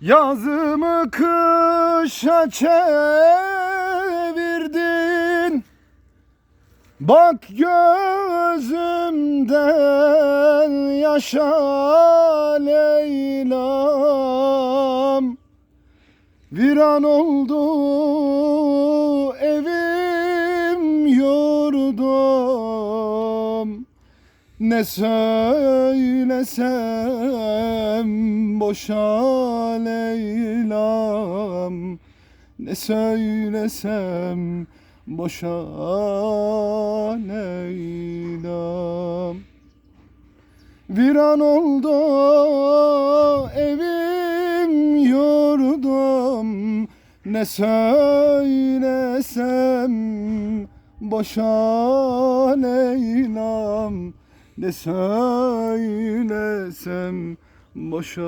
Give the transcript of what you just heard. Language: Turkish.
Yazımı kışa çevirdin. Bak gözümden yaşa Leyla'm. Viran oldu evim yurdum. Ne söylesem boşa Leyla'm Ne söylesem boşa Leyla'm. Viran oldu evim yurdum Ne söylesem boşa Leyla'm. Ne söylesem boşa